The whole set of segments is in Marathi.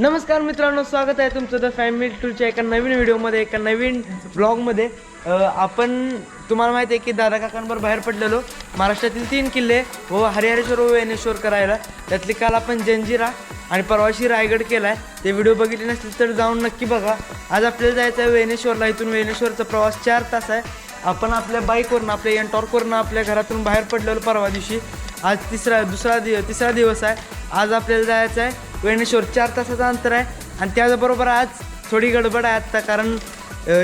नमस्कार मित्रांनो स्वागत आहे तुमचं द फॅमिली टूरच्या एका नवीन व्हिडिओमध्ये एका नवीन ब्लॉगमध्ये. आपण तुम्हाला माहिती आहे की दादा काकांवर बाहेर पडलेलो. महाराष्ट्रातील तीन किल्ले व हरिहरेश्वर हो, व वेनेश्वर करायला. त्यातली काल आपण जंजिरा आणि परवाशी रायगड केला आहे ते व्हिडिओ बघितले नसतील तर जाऊन नक्की बघा. आज आपल्याला जायचं आहे वेनेश्वरला इथून वेनेश्वरचा प्रवास चार तास आहे. आपण आपल्या बाईकवरनं आपल्या एनटॉर्कवरनं आपल्या घरातून बाहेर पडलेलो परवा दिवशी. आज तिसरा दुसरा दिव तिसरा दिवस आहे. आज आपल्याला जायचं आहे वेणेश्वर चार तासाचं अंतर आहे. आणि त्याचबरोबर आज थोडी गडबड आहे आत्ता कारण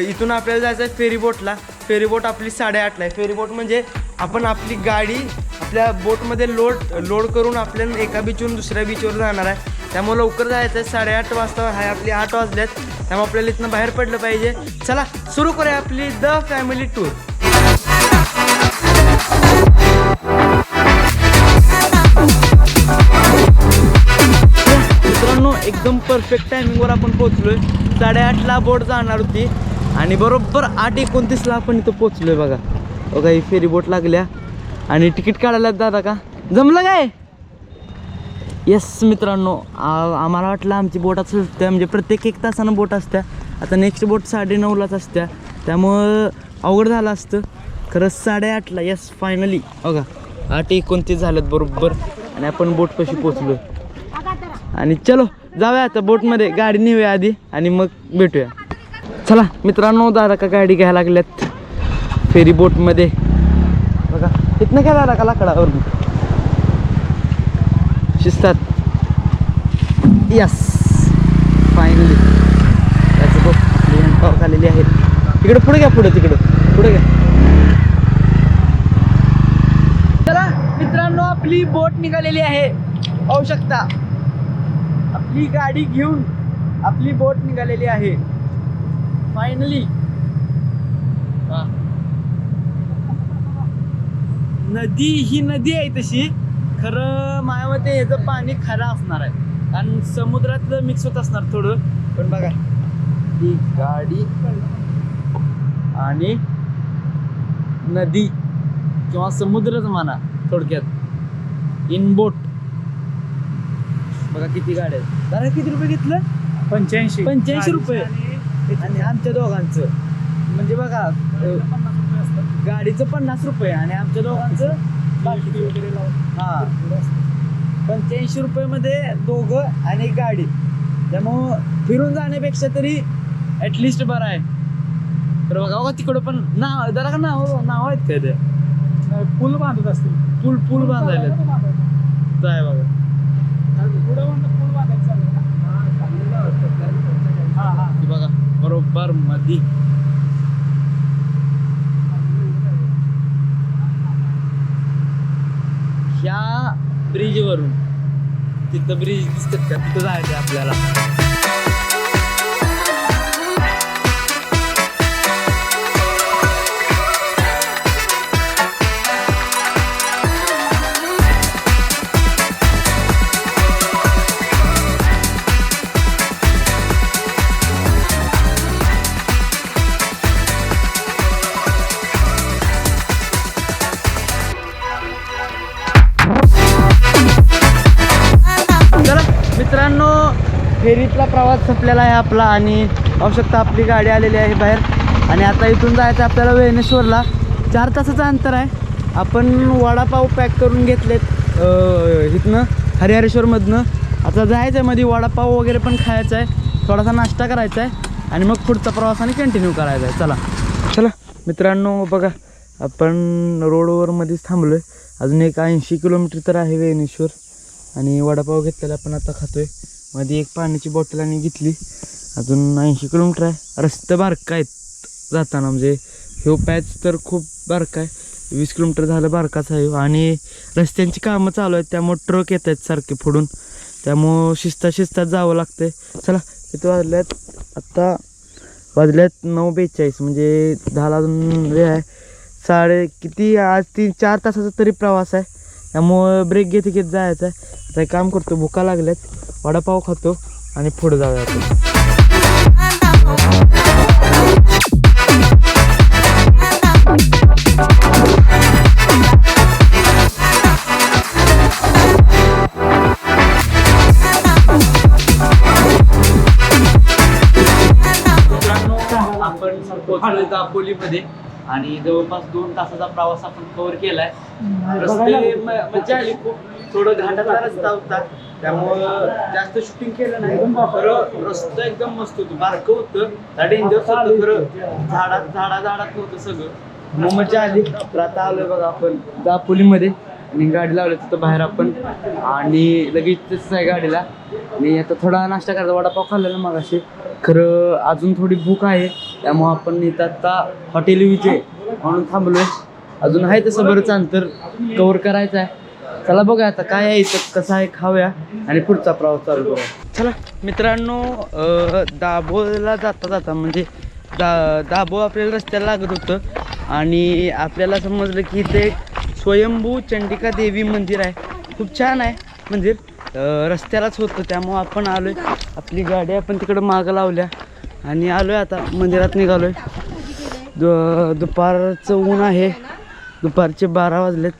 इथून आपल्याला जायचं आहे फेरीबोटला फेरीबोट आपली साडेआठला आहे. फेरीबोट म्हणजे आपण आपली गाडी आपल्या बोटमध्ये लोड लोड करून आपल्याला एका बीचवरून दुसऱ्या बीचवर जाणार आहे. त्यामुळे लवकर जायचं आहे साडेआठ वाजता आहे आपली आठ वाजल्यात त्यामुळे आपल्याला इथनं बाहेर पडलं पाहिजे. चला सुरू करूया आपली द फॅमिली टूर एकदम परफेक्ट टायमिंगवर आपण पोहोचलोय. साडेआठला बोट जाणार होती. आणि बरोबर आठ एकोणतीसला आपण इथं पोहोचलोय बघा. बघा ही फेरी बोट लागल्या. आणि तिकीट काढायला दादा का? जमलं काय? येस मित्रांनो आम्हाला वाटलं आमची बोट असते म्हणजे प्रत्येक एक तासानं बोट असत्या. आता नेक्स्ट बोट साडे नऊलाच असत्या. त्यामुळं अवघड झालं असतं. खरंच साडेआठला येस फायनली बघा आठ एकोणतीस झाल्यात बरोबर. आणि आपण बोटपाशी पोचलो आणि चलो जाऊया आता बोटमध्ये. गाडी नेऊया आधी आणि मग भेटूया. चला मित्रांनो दादा का गाडी घ्यायला लागल्यात. फेरी बोटमध्ये. बघा इथनं काय दादा का लाकडावर शिस्तात. यस फायनली त्याचं बघ आपली हँडपॉवर आलेली आहे तिकडे पुढे घ्या पुढे तिकडे. पुढे घ्या. चला मित्रांनो आपली बोट निघालेली आहे. पाहू ही गाडी घेऊन आपली बोट निघालेली आहे. फायनली नदी ही नदी आहे तशी. खरं माझ्या मते याचं पाणी खरं असणार आहे. कारण समुद्रातलं मिक्स होत असणार थोडं. पण बघा ही गाडी आणि नदी किंवा समुद्रच म्हणा थोडक्यात. इन बोट बघा किती गाड्या आहेत. दादा किती रुपये घेतलं? पंच्याऐंशी. 85 रुपये. आणि आमच्या दोघांचं. म्हणजे बघा गाडीचं पन्नास रुपये आणि आमच्या दोघांचं हा. पंच्याऐंशी रुपयेमध्ये दोघं आणि एक गाडी. त्यामुळं फिरून जाण्यापेक्षा तरी ॲटलिस्ट बरं आहे. तर बघा बघा तिकडं पण नाव जरा का नाव नाव आहेत काय ते पूल बांधत असतील. पूल पूल बांधायला. आहे बघा पुढं म्हणलं पूल बांधायचं चालू आहे. हा हा ती बघा बरोबर मधी. ह्या ब्रिजवरून तिथं ब्रिज दिसतात का? तिथं जायचं आपल्याला. फेरीतला प्रवास संपलेला आहे आपला आणि आवश्यकता आपली गाडी आलेली आहे बाहेर. आणि आता इथून जायचं आहे आपल्याला वेणेश्वरला. चार तासाचं अंतर आहे. आपण वडापाव पॅक करून घेतलेत इथनं हरिहरेश्वरमधनं. आता जायचं आहे मध्ये वडापाव वगैरे पण खायचा आहे थोडासा नाश्ता करायचा आहे. आणि मग पुढचा प्रवास आणि कंटिन्यू करायचा आहे. चला. चला. मित्रांनो बघा आपण रोडवर मध्येच थांबलो आहे अजून एक ऐंशी किलोमीटर तर आहे वेणेश्वर. आणि वडापाव घेतलेला आपण आता खातोय. मध्ये एक पाण्याची बॉटल आणि घेतली. अजून ऐंशी किलोमीटर आहे. रस्ते बारका आहेत जाताना. म्हणजे ह्यो पॅच तर खूप बारका आहे. वीस किलोमीटर झालं बारकाच आहे. आणि रस्त्यांची कामं चालू आहेत. त्यामुळं ट्रक येत आहेत सारखे फोडून. त्यामुळं शिस्ता शिस्तात जावं लागतंय. चला किती वाजल्यात. आत्ता वाजल्यात नऊ बेचाळीस. म्हणजे दहाला अजून वेळ आहे. साडे किती? आज तीन चार तासाचा तरी प्रवास आहे. त्यामुळं ब्रेक घेत घेत जायचं आहे. आता एक काम करतो. भुका लागल्यात. वडापाव खातो आणि पुढे जाऊ जातो दापोलीमध्ये आणि जवळपास दोन तासाचा प्रवास आपण कव्हर केलाय. रस्ते मजा आली खूप. थोडं घाटाचा रस्ता होता. त्यामुळं जास्त शूटिंग केलं नाही. खरं रस्ता एकदम मस्त होतं. बारकं होतं. डेंजर होतं खरं. झाडात झाडा झाडात नव्हतं सगळं. मग मजा आली तर आता आलोय बघा आपण. दापोलीमध्ये. आणि गाडी लावली तिथं बाहेर आपण. आणि लगेच तसंच आहे गाडीला. आणि आता थोडा नाश्ता करायचा. वडापाव खाल्लेला मग असे खरं अजून थोडी भूक आहे. त्यामुळं आपण इथं आता हॉटेल विजय म्हणून थांबलोय. अजून आहे तसं बरंच अंतर कवर करायचं आहे. चला बघा आता काय आहे इथं कसं आहे खाऊया आणि पुढचा प्रवास चालू करूया. चला मित्रांनो अं, दाभोळला जाता जाता म्हणजे दा दाभोळ आपल्याला रस्त्याला लागत होतं. आणि आपल्याला समजलं की इथे एक स्वयंभू चंडिका देवी मंदिर आहे. खूप छान आहे मंदिर. अं, रस्त्यालाच होतं त्यामुळं आपण आलो आहे आपली गाडी आपण तिकडं मागं लावल्या. आणि आलो आहे आता मंदिरात निघालो आहे दु दुपारचं ऊन आहे. दुपारचे बारा वाजलेत.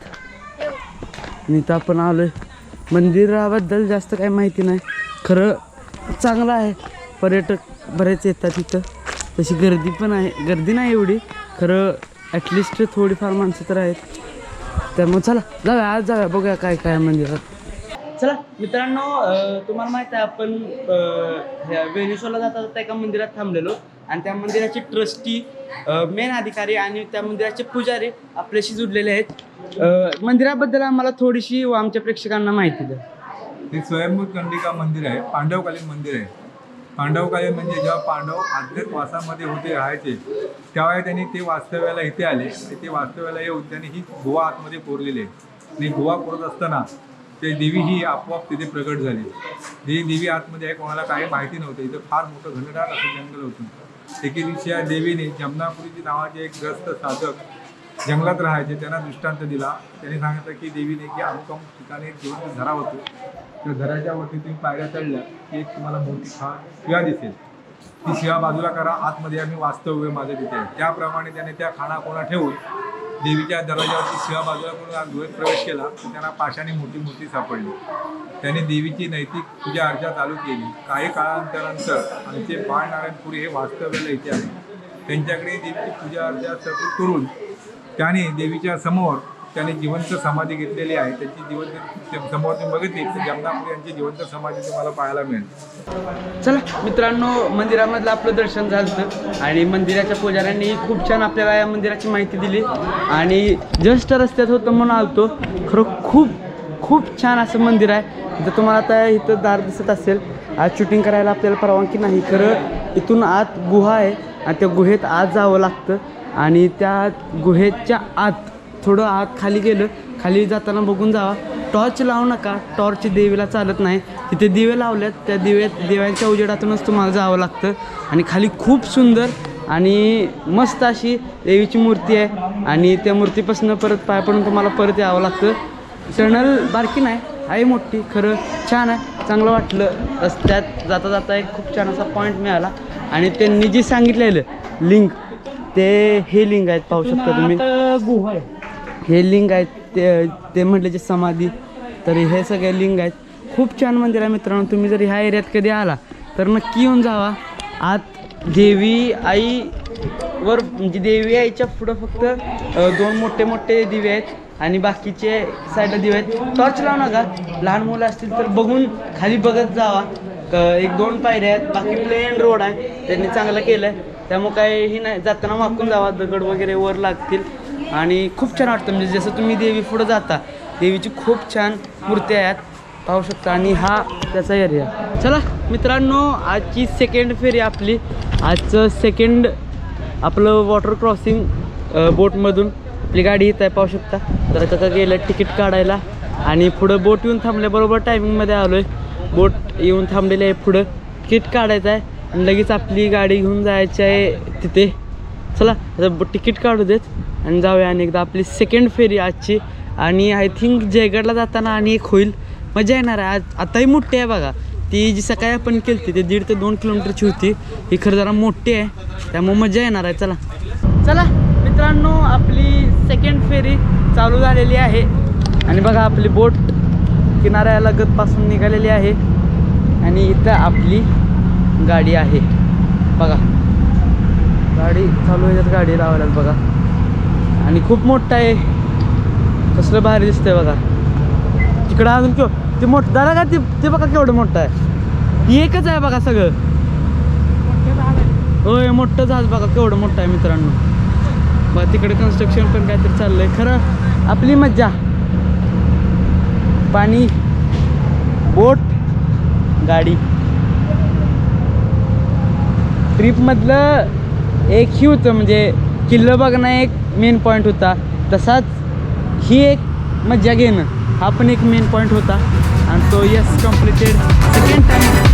आणि इथं आपण आलो आहे मंदिराबद्दल जास्त काही माहिती नाही. खरं चांगलं आहे. पर्यटक बरेच येतात इथं. तशी गर्दी पण आहे. गर्दी नाही एवढी. खरं ॲटलिस्ट थोडीफार माणसं तर आहेत. त्यामुळे चला जाऊया. आज जाऊया. बघूया काय काय मंदिरात. चला मित्रांनो तुम्हाला माहिती आहे आपण वेनेश्वरला ह्या जाता जाता एका मंदिरात थांबलेलो. आणि त्या मंदिराचे ट्रस्टी मेन अधिकारी आणि त्या मंदिराचे पुजारी आपल्याशी जुडलेले आहेत. मंदिराबद्दल आम्हाला थोडीशी व आमच्या प्रेक्षकांना माहिती द्या. हे स्वयंभू चंडिका मंदिर आहे पांडवकालीन मंदिर आहे. पांडवकालीन म्हणजे जेव्हा पांडव अज्ञातवासामध्ये होते राहायचे त्यावेळी त्यांनी ते वास्तव्याला इथे आले. आणि ते वास्तव्याला येऊन त्यांनी ही गोवा आतमध्ये कोरलेली आहे. आणि गोवा कोरत असताना ते देवी ही आपोआप तिथे प्रगट झाली. ही देवी आतमध्ये आहे कोणाला काही माहिती नव्हतं. इथं फार मोठं घनदाट असं जंगल होतं. एके दिवशी या देवीने जमनापुरीची नावाचे एक ग्रस्त साधक जंगलात राहायचे त्यांना दृष्टांत दिला. त्यांनी सांगितलं की देवीने की अमुक ठिकाणी एक जिवंत झरा होतो. त्या घराच्या वरती तुम्ही पायऱ्या चढल्या की एक तुम्हाला मोठी खा किंवा दिसेल. ती शिवा बाजूला करा आतमध्ये आम्ही वास्तव्य माझं तिथे आहे. त्याप्रमाणे त्याने त्या खाना कोणा ठेवून देवीच्या दरवाजावरती शिवा बाजूला करून आत प्रवेश केला तर त्यांना पाशाने मोठी मूर्ती सापडली. त्याने देवीची नैतिक पूजा अर्चा चालू केली. काही काळांतरानंतर आमचे बाळनारायणपुरी हे वास्तव्याला इथे आले. त्यांच्याकडे देवीची पूजा अर्चा करून त्याने देवीच्या समोर त्याने जिवंत समाधी घेतलेली आहे. त्याची जिवंत समोर बघितली. तर जमनापुरी यांची जिवंत समाधी तुम्हाला पाहायला मिळेल. चला मित्रांनो मंदिरामधलं आपलं दर्शन झालं आणि मंदिराच्या पुजाऱ्यांनी खूप छान आपल्याला या मंदिराची माहिती दिली. आणि जस्ट रस्त्यात होतं म्हणून आलतो. खरं खूप खूप छान असं मंदिर आहे. जर तुम्हाला आता इथं दार दिसत असेल आज शूटिंग करायला आपल्याला परवानगी नाही. खरं इथून आत गुहा आहे. आणि त्या गुहेत आत जावं लागतं. आणि त्या गुहेच्या आत थोडं आत खाली गेलं खाली जाताना बघून जावा. टॉर्च लावू नका टॉर्च देवीला चालत नाही. तिथे दिवे लावल्यात त्या दिव्यात दिव्यांच्या उजेडातूनच तुम्हाला जावं लागतं. आणि खाली खूप सुंदर आणि मस्त अशी देवीची मूर्ती आहे. आणि त्या मूर्तीपासून परत पाय पडून तुम्हाला परत यावं लागतं. टनल बारकी नाही आहे मोठी खरं छान आहे. चांगलं वाटलं. रस्त्यात जाता जाता एक खूप छान असा पॉईंट मिळाला. आणि त्यांनी जे सांगितलेलं लिंक ते हे लिंक आहेत पाहू शकता तुम्ही. गुहा आहे. हे लिंग आहेत ते ते म्हटले जे समाधी तर हे सगळे लिंग आहेत. खूप छान मंदिर आहे मित्रांनो तुम्ही जर ह्या एरियात कधी आला तर नक्की येऊन जावा. आत देवी आई वर म्हणजे देवी आईच्या पुढं फक्त दोन मोठे मोठे दिवे आहेत आणि बाकीचे साईडला दिवे आहेत. टॉर्च लावू नका. लहान मुलं असतील तर बघून खाली बघत जावा. एक दोन पायऱ्या आहेत. बाकी प्लेन रोड आहे. त्यांनी चांगलं केलं आहे त्यामुळे काही नाही. जाताना वाकून जावा. दगड वगैरे वर लागतील. आणि खूप छान वाटतं. म्हणजे जसं तुम्ही देवी पुढं जाता देवीची खूप छान मूर्ती आहेत. पाहू शकता. आणि हा त्याचा एरिया चला मित्रांनो आजची सेकंड फेरी आपली. आजचं सेकंड आपलं वॉटर क्रॉसिंग बोटमधून आपली गाडी येत आहे पाहू शकता. तर आता गेलं तिकीट काढायला. आणि पुढं बोट येऊन थांबल्याबरोबर टायमिंगमध्ये आलो आहे बोट येऊन थांबलेली आहे पुढं. तिकीट काढायचं आहे. आणि लगेच आपली गाडी घेऊन जायची आहे तिथे. चला आता तिकीट काढू देत. आणि जाऊया आणि एकदा आपली सेकंड फेरी आजची. आणि आय थिंक जयगडला जाताना आणि एक होईल. मजा येणार आहे. आज आताही मोठी आहे बघा. ती जी सकाळी आपण केली ती दीड ते दोन किलोमीटरची होती. ही खरं जरा मोठी आहे. त्यामुळे मजा येणार आहे. चला. चला. मित्रांनो आपली सेकंड फेरी चालू झालेली आहे. आणि बघा आपली बोट किनाऱ्यालगतपासून निघालेली आहे. आणि इथं आपली गाडी आहे. बघा. गाडी चालू आहे गाडी लावायला बघा. आणि खूप मोठा आहे. कसलं भारी दिसतंय बघा. तिकडं अजून केव ते मोठं दादा का ते ते बघा केवढं मोठं आहे. ती एकच आहे बघा सगळं. होय मोठं जहाज बघा केवढं मोठं आहे मित्रांनो. बघा तिकडे कन्स्ट्रक्शन पण काहीतरी चाललंय. खरं आपली मज्जा. पाणी बोट गाडी. ट्रिपमधलं एक ही होतं म्हणजे किल्लं बघणं एक मेन पॉईंट होता. तसाच ही एक मज्जा घेणं हा पण एक मेन पॉईंट होता. आणि तो यस कम्प्लिटेड सेकंड टाइम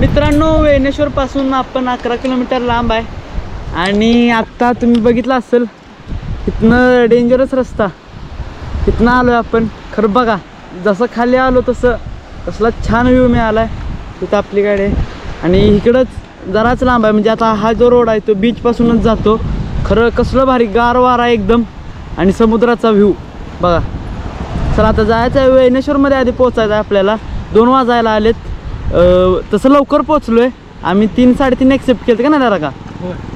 मित्रांनो वेणेश्वर पासून आपण अकरा किलोमीटर लांब आहे. आणि आत्ता तुम्ही बघितलं असेल इथनं डेंजरस रस्ता. इथनं आलो आहे आपण. खरं बघा जसं खाली आलो तसं कसला छान व्ह्यू मिळाला आहे तिथं आपली गाडी आहे. आणि इकडंच जराच लांब आहे. म्हणजे आता हा जो रोड आहे तो बीचपासूनच जातो. खरं कसलं भारी गारवारा आहे एकदम. आणि समुद्राचा व्ह्यू बघा. चला आता जायचं आहे वेणेश्वरमध्ये आधी पोचायचं आहे आपल्याला. दोन वाजायला आलेत. तसं लवकर पोचलो आहे आम्ही तीन साडेतीन एक्सेप्ट केलं का नाही दादा का?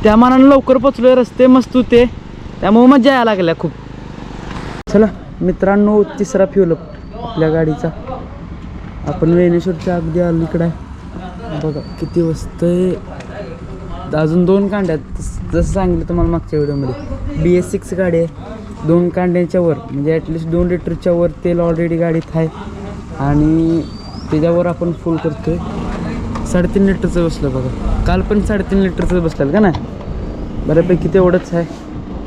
त्या मानानं लवकर पोचलो आहे रस्ते मस्त होते. त्यामुळे मजा यायला लागल्या खूप. चला मित्रांनो तिसरा फ्युल आपल्या गाडीचा. आपण वेणेश्वरच्या अगदी अलीकडे आहे. बघा किती वस्त आहे. अजून दोन कांड्या जसं सांगितलं तुम्हाला मागच्या व्हिडिओमध्ये. बी एस सिक्स गाडी आहे. दोन कांड्यांच्या वर म्हणजे ॲटलिस्ट दोन लिटरच्या वर तेल ऑलरेडी गाडीत आहे. आणि त्याच्यावर आपण फुल करतोय. साडेतीन लिटरचं बसलं बघा. काल पण साडेतीन लिटरचं बसलं का नाही? बऱ्यापैकी तेवढंच आहे.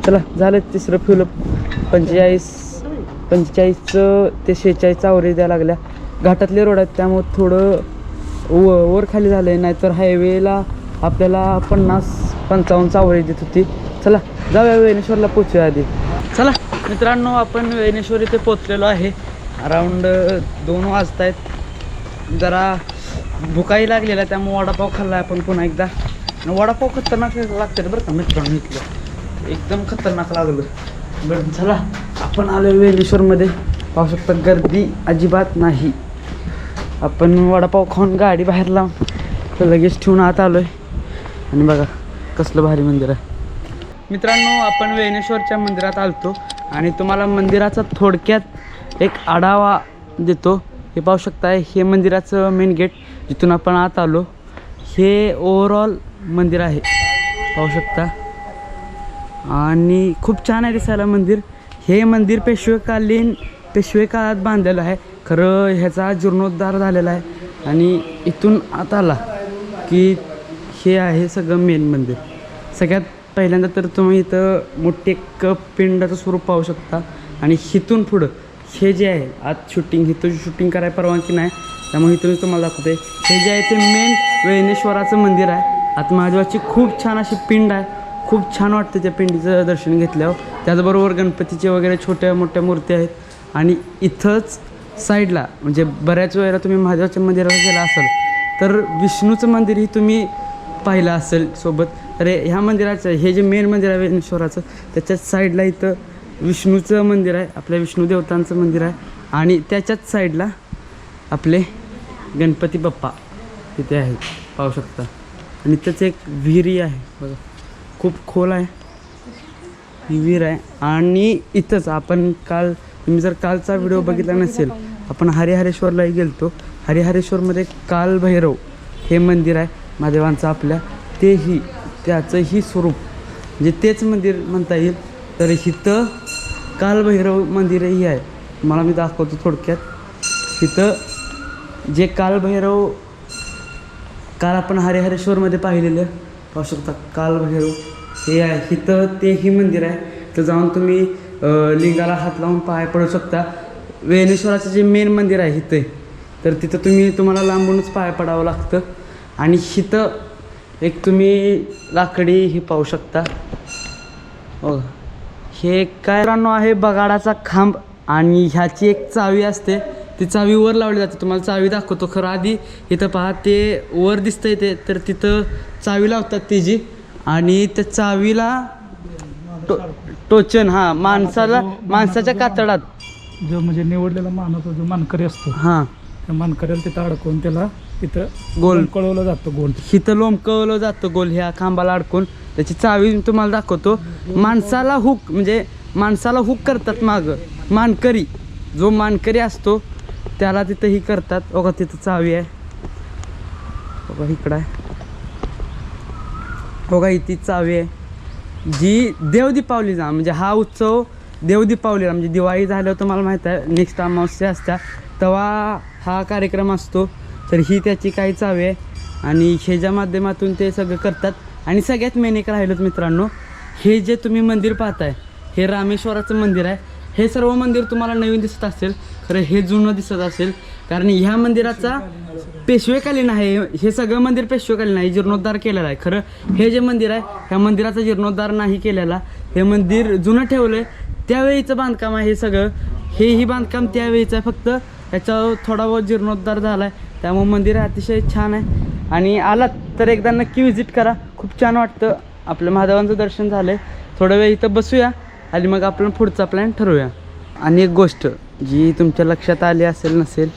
चला झालं तिसरं फ्युल पंचेचाळीस पंचेचाळीसचं ते शेहेचाळीसचा आवरेज द्यायला लागल्या. घाटातले रोड आहेत त्यामुळं थोडं व वर खाली झालं आहे नाहीतर हायवेला आपल्याला पन्नास पंचावन्नचा आवरेज देत होती. चला जाऊया वेनेश्वरला पोचूया आधी. चला मित्रांनो आपण वेनेश्वर इथे पोचलेलो आहे. अराऊंड दोन वाजत आहेत जरा भुकाही लागलेला त्यामुळे वडापाव खाल्ला आपण पुन्हा एकदा. आणि वडापाव खतरनाक लागतात बरं का मित्रांनो इथलं. एकदम खतरनाक लागलं. बरं चला आपण आलो वेलेश्वरमध्ये. पाहू शकता गर्दी अजिबात नाही. आपण वडापाव खाऊन गाडी बाहेर लावून तर लगेच ठेवून आत आलो आहे आणि बघा कसलं भारी मंदिर आहे. मित्रांनो आपण वेणेश्वरच्या मंदिरात आलतो आणि तुम्हाला मंदिराचा थोडक्यात एक आढावा देतो. हे पाहू शकताय हे मंदिराचं मेन गेट जिथून आपण आत आलो हे ओव्हरऑल मंदिर आहे. पाहू शकता. आणि खूप छान आहे दिसायला मंदिर. हे मंदिर पेशवेकालीन पेशवे काळात बांधलेलं आहे. खरं ह्याचा जीर्णोद्धार झालेला आहे. आणि इथून आत आला की हे आहे सगळं मेन मंदिर. सगळ्यात पहिल्यांदा तर तुम्ही इथं मोठे एक पिंडाचं स्वरूप पाहू शकता. आणि इथून पुढं हे जे आहे आज शूटिंग इथं शूटिंग करायला परवानगी नाही त्यामुळे इथूनच तुम्हाला दाखवते हे जे आहे ते मेन वेणेश्वराचं मंदिर आहे. आत महादेवाची खूप छान अशी पिंड आहे. खूप छान वाटतं त्या पिंडीचं दर्शन घेतल्यावर. त्याचबरोबर गणपतीचे वगैरे छोट्या मोठ्या मूर्ती आहेत. आणि इथंच साईडला म्हणजे बऱ्याच वेळेला तुम्ही महादेवाच्या मंदिराला गेला असाल तर विष्णूचं मंदिरही तुम्ही पाहिलं असेल सोबत. तर ह्या मंदिराचं हे जे मेन मंदिर आहे वेणेश्वराचं त्याच्याच साईडला इथं विष्णूचं मंदिर आहे आपल्या विष्णू देवतांचं मंदिर आहे. आणि त्याच्याच साईडला आपले गणपती बाप्पा तिथे आहेत पाहू शकता. आणि त्याचं एक विहिरी आहे बघा. खूप खोल आहे. ही विहीर आहे. आणि इथंच आपण काल तुम्ही जर कालचा व्हिडिओ बघितला नसेल आपण हरिहरेश्वरलाही गेलतो. हरिहरेश्वरमध्ये काल भैरव हे मंदिर आहे महादेवांचं आपल्या. तेही त्याचंही स्वरूप. म्हणजे तेच मंदिर म्हणता येईल. तर इथं कालभैरव मंदिरही आहे. मला मी दाखवतो थोडक्यात. इथं जे कालभैरव काल आपण हरिहरेश्वरमध्ये पाहिलेलं पाहू शकता कालभैरव हे आहे. इथं तेही मंदिर आहे. तर जाऊन तुम्ही लिंगाला हात लावून पाय पडू शकता. वेणेश्वराचं जे मेन मंदिर आहे इथे तर तिथं तुम्ही तुम्हाला लांबूनच पाय पडावं लागतं. आणि इथं एक तुम्ही लाकडी हे पाहू शकता. हो ही काय मित्रांनो आहे बगाडाचा खांब आणि ह्याची एक चावी असते. ती चावी वर लावली जाते. तुम्हाला चावी दाखवतो खरं आधी. इथं पहा ते वर दिसतंय ते. तर तिथं चावी लावतात त्याची आणि त्या चावीला टो टोचन हा माणसाला माणसाच्या कातडात. जो म्हणजे निवडलेला मानवचा जो मानकरी असतो. हां. त्या मानकऱ्याला तिथं अडकवून त्याला तिथं गोल. कळवलं जातं गोल. हिथं लोंबकवलं जातं गोल ह्या खांबाला अडकून. त्याची चावी मी तुम्हाला दाखवतो. माणसाला हुक म्हणजे माणसाला हुक करतात मागं. मानकरी. जो मानकरी असतो त्याला तिथं ही करतात. बघा तिथं चावी आहे. बघा इकडं आहे. बघा ही ती चावी आहे. जी देव दीपावलीचा म्हणजे हा उत्सव देव दीपावलीला म्हणजे दिवाळी झाल्यावर तुम्हाला माहीत आहे नेक्स्ट अमावस्या असत्या तेव्हा हा कार्यक्रम असतो. तर ही त्याची काही चावी आहे. आणि ह्याच्या माध्यमातून ते सगळं करतात आणि सगळ्यात मेन एक राहिलं मित्रांनो हे जे तुम्ही मंदिर पाहताय हे रामेश्वराचं मंदिर आहे. हे सर्व मंदिर तुम्हाला नवीन दिसत असेल खरं हे जुनं दिसत असेल. कारण ह्या मंदिराचा पेशवेकालीन आहे हे सगळं मंदिर पेशवेकालीन आहे जीर्णोद्धार केलेला आहे. खरं हे जे मंदिर आहे ह्या मंदिराचा जीर्णोद्धार नाही केलेला. हे मंदिर जुनं ठेवलं आहे त्यावेळीचं बांधकाम आहे हे सगळं. हेही बांधकाम त्यावेळीचं आहे फक्त ह्याच्यावर थोडा बहुत जीर्णोद्धार झाला आहे त्यामुळे मंदिर अतिशय छान आहे. आणि आलात तर एकदा नक्की व्हिजिट करा. खूप छान वाटतं. आपलं महादेवांचं दर्शन झालं आहे थोडा वेळ इथं बसूया आणि मग आपण पुढचा प्लॅन ठरवूया. आणि एक गोष्ट जी तुमच्या लक्षात आली असेल नसेल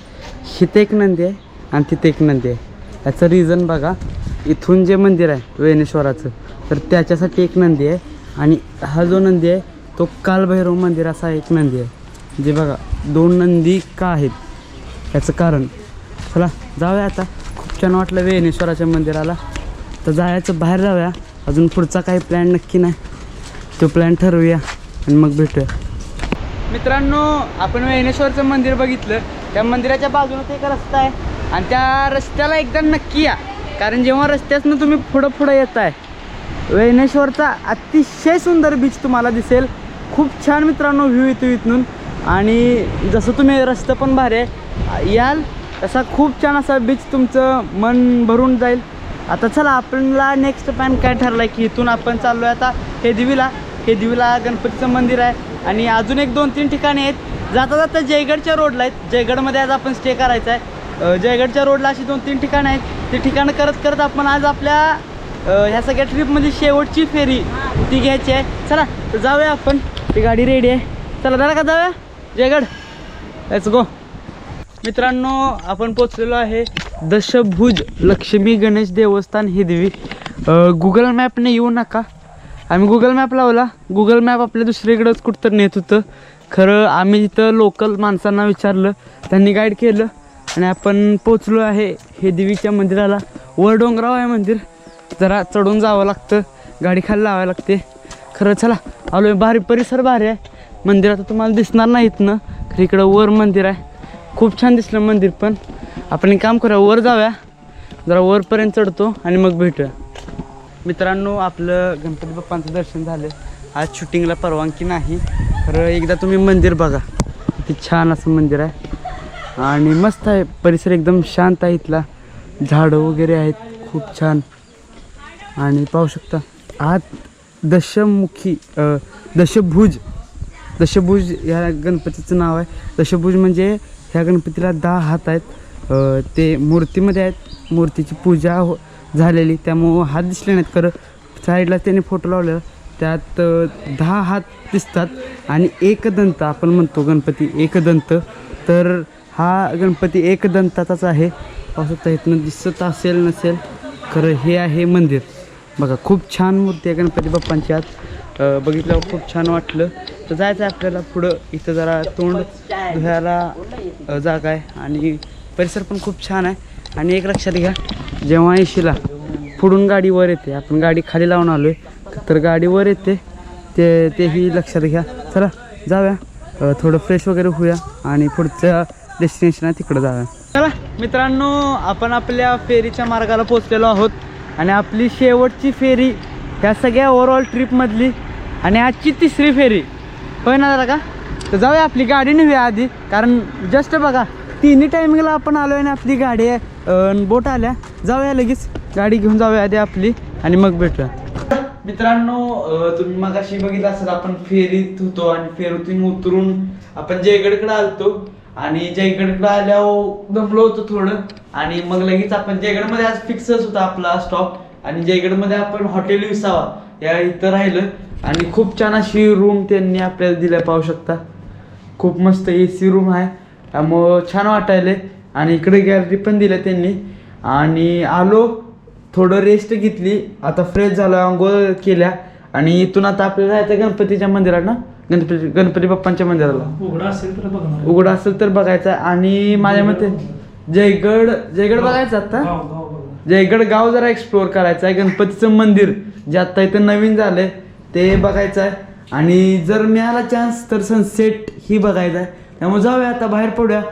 इथे एक नंदी आहे आणि तिथे एक नंदी आहे. याचं रिझन बघा इथून जे मंदिर आहे वेणेश्वराचं तर त्याच्यासाठी एक नंदी आहे. आणि हा जो नंदी आहे तो कालभैरव मंदिर असा एक नंदी आहे. जे बघा दोन नंदी का आहेत? याचं कारण. चला जाऊया आता. खूप छान वाटलं वेणेश्वराच्या मंदिराला. तर जायचं बाहेर जाऊया. अजून पुढचा काही प्लॅन नक्की नाही. तो प्लॅन ठरवूया आणि मग भेटूया. मित्रांनो आपण वेणेश्वरचं मंदिर बघितलं. त्या मंदिराच्या बाजूनं एक रस्ता आहे. आणि त्या रस्त्याला एकदा नक्की या. कारण जेव्हा रस्त्यातनं तुम्ही पुढं पुढं येत आहे वेणेश्वरचा अतिशय सुंदर बीच तुम्हाला दिसेल. खूप छान मित्रांनो व्ह्यू येतो इथून. आणि जसं तुम्ही रस्ता पण भारी आहे याल तसा खूप छान असा बीच तुमचं मन भरून जाईल. आता चला आपल्याला नेक्स्ट प्लॅन काय ठरला आहे की इथून आपण चाललो आहे आता हे देवीला हे देवीला गणपतीचं मंदिर आहे. आणि अजून एक दोन तीन ठिकाणे आहेत. जाता जाता जयगडच्या रोडला आहेत. जयगडमध्ये आज आपण स्टे करायचा आहे. जयगडच्या रोडला अशी दोन तीन ठिकाणं आहेत. ते ठिकाणं करत करत आपण आज आपल्या ह्या सगळ्या ट्रीपमध्ये शेवटची फेरी ती घ्यायची आहे. चला जाऊया आपण. ती गाडी रेडी आहे. चला दादा का जाऊया? जयगड. लेट्स गो मित्रांनो आपण पोचलेलो आहे दशभुज लक्ष्मी गणेश देवस्थान हिदवी गुगल मॅपने येऊ नका. आम्ही गुगल मॅप लावला. गुगल मॅप आपल्या दुसरीकडंच कुठं नेत होतं. खरं आम्ही इथं लोकल माणसांना विचारलं. त्यांनी गाईड केलं. आणि आपण पोचलो आहे हे देवीच्या मंदिराला. वर डोंगराव आहे मंदिर. जरा चढून जावं लागतं. गाडी खाली लावायला लागते. खरं चला. आलो भारी परिसर भारी आहे. मंदिर आता तुम्हाला दिसणार नाहीत ना. खरं इकडं वर मंदिर आहे. खूप छान दिसलं मंदिर पण. आपण एक काम करूया वर जाऊया. जरा वरपर्यंत चढतो आणि मग भेटूया. मित्रांनो आपलं गणपती बाप्पांचं दर्शन झालं. आज शूटिंगला परवानगी नाही. तर एकदा तुम्ही मंदिर बघा. किती छान असं मंदिर आहे. आणि मस्त आहे. परिसर एकदम शांत आहे इथला. झाडं वगैरे आहेत. खूप छान. आणि पाहू शकता आत दशमुखी दशभुज. दशभुज ह्या गणपतीचं नाव आहे. दशभुज म्हणजे ह्या गणपतीला दहा हात आहेत. ते मूर्तीमध्ये आहेत. मूर्तीची पूजा हो झालेली. त्यामुळं हात दिसले नाहीत खरं. साईडला त्याने फोटो लावलेला. त्यात दहा हात दिसतात आणि एकदंत आपण म्हणतो गणपती एकदंत तर हा गणपती एकदंताचाच आहे. असं शकता इथनं दिसत असेल नसेल. खरं हे आहे मंदिर. बघा खूप छान मूर्ती आहे गणपती बाप्पांची आत बघितल्यावर खूप छान वाटलं. तर जायचं आहे आपल्याला पुढं. इथं जरा तोंड धुवायला जागा आहे आणि परिसर पण खूप छान आहे. आणि एक लक्षात घ्या जेव्हा येशीला पुढून गाडी वर येते आपण गाडी खाली लावून आलो आहे तर गाडी वर येते ते तेही लक्षात घ्या. चला जाऊया. थोडं फ्रेश वगैरे होऊया आणि पुढच्या डेस्टिनेशन आहे तिकडं जाऊया. चला मित्रांनो आपण आपल्या फेरीच्या मार्गाला पोचलेलो आहोत आणि आपली शेवटची फेरी ह्या सगळ्या ओव्हरऑल ट्रिपमधली आणि आजची तिसरी फेरी होय ना जरा का? तर जाऊया आपली गाडी नेऊया आधी. कारण जस्ट बघा तिन्ही टायमिंगला आपण आलो आहे आणि आपली गाडी आहे बोट आल्या. जाऊया लगेच. गाडी घेऊन जाऊया आधी आपली आणि मग भेटूया. मित्रांनो तुम्ही तुम्ही मगाशी बघितलं असेल आपण फेरीत होतो आणि फेरीतून उतरून आपण जयगडकडे आलतो आणि जयगडकडे आल्यावर दमलो होतो थोडं. आणि मग लगेच आपण जयगडमध्ये आज फिक्सच होता आपला स्टॉप आणि जयगडमध्ये आपण हॉटेल विसावा या इथं राहिलं आणि खूप छान अशी रूम त्यांनी आपल्याला दिल्या पाहू शकता. खूप मस्त ए सी रूम आहे. त्यामुळं छान वाटायले आणि इकडे गॅलरी पण दिल्या त्यांनी. आणि आलो थोडं रेस्ट घेतली. आता फ्रेश झालो आंघोळ केल्या. आणि इथून आता आपल्याला जायचं गणपतीच्या मंदिरात ना गणपती गणपती बाप्पांच्या मंदिराला. उघडा असेल तर बघणार उघड असेल तर बघायचं. आणि माझ्या मते जयगड जयगड बघायचं आता? जयगड गाव जरा एक्सप्लोअर करायचं आहे गणपतीचं मंदिर जे आत्ता इथं नवीन झालंय ते बघायचं आहे आणि जर मिळाला चान्स तर सनसेट ही बघायचा आहे. त्यामुळे जाऊया आता बाहेर पडूया.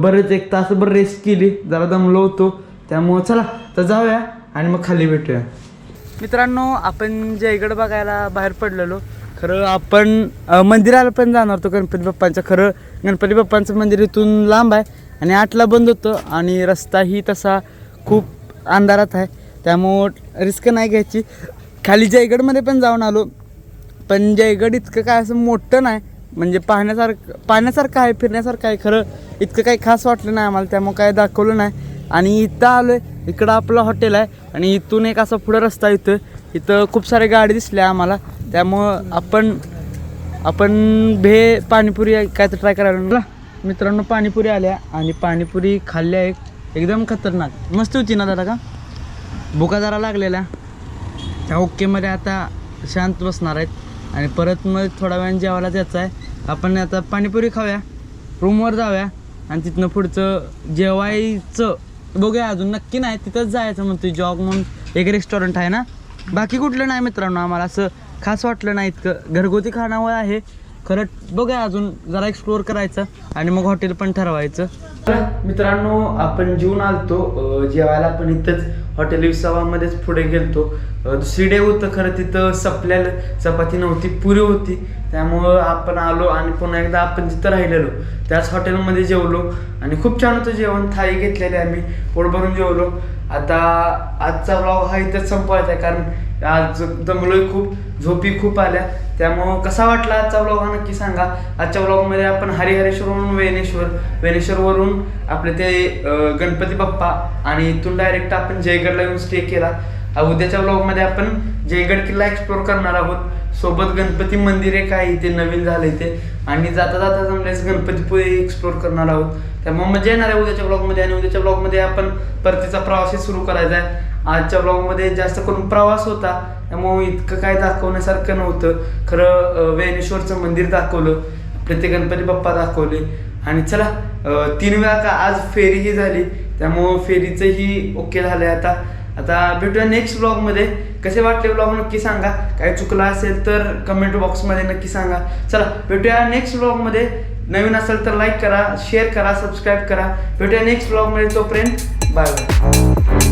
बरेच एक तासभर रेस्ट केली. जरा दमलो होतो. त्यामुळं चला तर जाऊया आणि मग खाली भेटूया. मित्रांनो आपण जयगड बघायला बाहेर पडलेलो. खरं आपण मंदिराला पण जाणार होतो गणपती बाप्पांचं खरं गणपती बाप्पांचं मंदिर इथून लांब आहे आणि आठला बंद होतं आणि रस्ताही तसा खूप अंधारात आहे. त्यामुळं रिस्क नाही घ्यायची. खाली जयगडमध्ये पण जाऊन आलो. पण जयगड इतकं काय असं मोठं नाही. म्हणजे पाहण्यासारखं पाहण्यासारखं आहे फिरण्यासारखं आहे. खरं इतकं काही खास वाटलं नाही आम्हाला त्यामुळं काय दाखवलं नाही. आणि इथं आलो आहे इकडं आपलं हॉटेल आहे. आणि इथून एक असा पुढं रस्ता इथं. इथं खूप सारे गाडी दिसल्या आम्हाला. त्यामुळं आपण आपण भे पाणीपुरी काय तर ट्राय करायला लागलो. मित्रांनो पाणीपुरी आल्या. आणि पाणीपुरी खाल्ल्या एक एकदम खतरनाक. मस्त होती ना दादा का? भुका जरा लागलेल्या. त्या ओकेमध्ये आता शांत बसणार आहेत. आणि परत मग थोड्या वेळ जेवायला जायचं आहे. आपण आता पाणीपुरी खाऊया. रूमवर जाऊया. आणि तिथनं पुढचं जेवायचं. बघूया अजून. नक्की नाही तिथंच जायचं म्हणतो जॉग म्हणून. एक रेस्टॉरंट आहे ना? बाकी कुठलं नाही मित्रांनो आम्हाला. असं खास वाटलं नाही इतकं. घरगुती खाणावं आहे. खरं बघूया अजून. जरा एक्सप्लोअर करायचं. आणि मग हॉटेल पण ठरवायचं. मित्रांनो आपण जेवून आलतो. जेवायला आपण इथंच हॉटेल विसावामध्येच पुढे गेलतो. दुसरी डे होतं खरं तिथं सपल्याला चपाती नव्हती पुरी होती. त्यामुळं आपण आलो आणि पुन्हा एकदा आपण जिथं राहिलेलो त्याच हॉटेलमध्ये जेवलो. आणि खूप छान होतं जेवण थाळी घेतलेली आम्ही पोट भरून जेवलो. आता आजचा ब्लॉग हा इथंच संपवायचा आहे कारण आज दमलोय खूप झोपी खूप आल्या. त्यामुळं कसा वाटला आजचा ब्लॉग हा नक्की सांगा. आजच्या ब्लॉगमध्ये आपण हरिहरेश्वरवरून वेणेश्वर वेणेश्वरवरून आपले ते गणपती बाप्पा आणि इथून डायरेक्ट आपण जयगडला येऊन स्टे केला. उद्याच्या ब्लॉगमध्ये आपण जयगड किल्ला एक्सप्लोर करणार आहोत. सोबत गणपती मंदिर आहे काय इथे नवीन झालं इथे. आणि जाता जाता जमल्यास गणपतीपुळे एक्सप्लोर करणार आहोत. त्यामुळे मजा येणार आहे उद्याच्या ब्लॉगमध्ये आणि उद्याच्या ब्लॉगमध्ये आपण परतीचा प्रवासही सुरू करायचा आहे. आजच्या ब्लॉगमध्ये जास्त करून प्रवास होता. त्यामुळे इतकं काय दाखवण्यासारखं नव्हतं. खरं वेनेश्वरचं वेणेश्वरचं मंदिर दाखवलं. आपले ते गणपती बाप्पा दाखवले. आणि चला तीन वेळा का आज फेरीही झाली. त्यामुळं फेरीचंही ओके झालं आहे आता. आता भेटूया नेक्स्ट ब्लॉगमध्ये कसे वाटले ब्लॉग नक्की सांगा. काय चुकलं असेल तर कमेंट बॉक्समध्ये नक्की सांगा. चला भेटूया नेक्स्ट ब्लॉगमध्ये नवीन असेल तर लाईक करा शेअर करा सबस्क्राईब करा. भेटूया नेक्स्ट ब्लॉगमध्ये तोपर्यंत बाय बाय